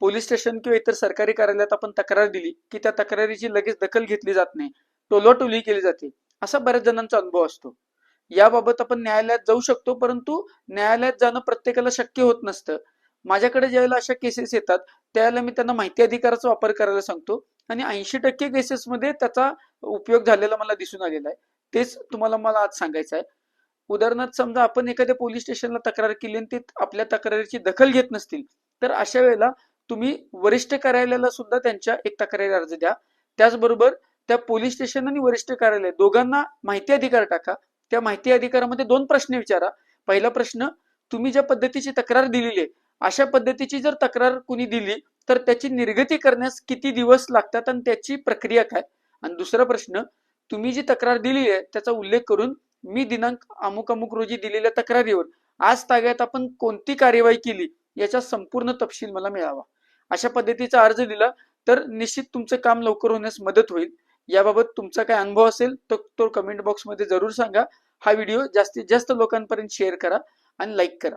Police station किंवा इतर सरकारी कार्यालयात आपण तक्रार दिली की त्या तक्रारीची लगेच दखल घेतली जात नाही टोलाटोली केली जाते. असा बऱ्याच जणांचा अनुभव असतो. याबाबत आपण न्यायालयात जाऊ शकतो परंतु न्यायालयात जाणं प्रत्येकाला शक्य होत नसतं. माझ्याकडे ज्यावेळेला अशा केसेस येतात त्यावेळेला मी त्यांना माहिती अधिकाराचा वापर करायला सांगतो आणि ऐंशी टक्के केसेसमध्ये त्याचा उपयोग झालेला मला दिसून आलेला आहे. तेच तुम्हाला मला आज सांगायचं आहे. उदाहरणार्थ समजा आपण एखाद्या पोलीस स्टेशनला तक्रार केली आणि ते आपल्या तक्रारीची दखल घेत नसतील तर अशा वेळेला तुम्ही वरिष्ठ कार्यालयाला सुद्धा त्यांच्या एक तक्रारी अर्ज द्या. त्याचबरोबर त्या पोलीस स्टेशन आणि वरिष्ठ कार्यालय दोघांना माहिती अधिकार टाका. त्या माहिती अधिकारामध्ये दोन प्रश्न विचारा. पहिला प्रश्न तुम्ही ज्या पद्धतीची तक्रार दिलेली आहे अशा पद्धतीची जर तक्रार कुणी दिली तर त्याची निर्गती करण्यास किती दिवस लागतात आणि त्याची प्रक्रिया काय? आणि दुसरा प्रश्न तुम्ही जी तक्रार दिली आहे त्याचा उल्लेख करून मी दिनांक अमुक अमुक रोजी दिलेल्या तक्रारीवर आज ताग्यात आपण कोणती कार्यवाही केली याचा संपूर्ण तपशील मला मिळावा. अशा पद्धतीचा अर्ज दिला तर निश्चित तुमचं काम लवकर होण्यास मदत होईल. याबाबत तुमचा काय अनुभव असेल तर तो कमेंट बॉक्समध्ये जरूर सांगा. हा व्हिडिओ जास्तीत जास्त लोकांपर्यंत शेअर करा आणि लाईक करा.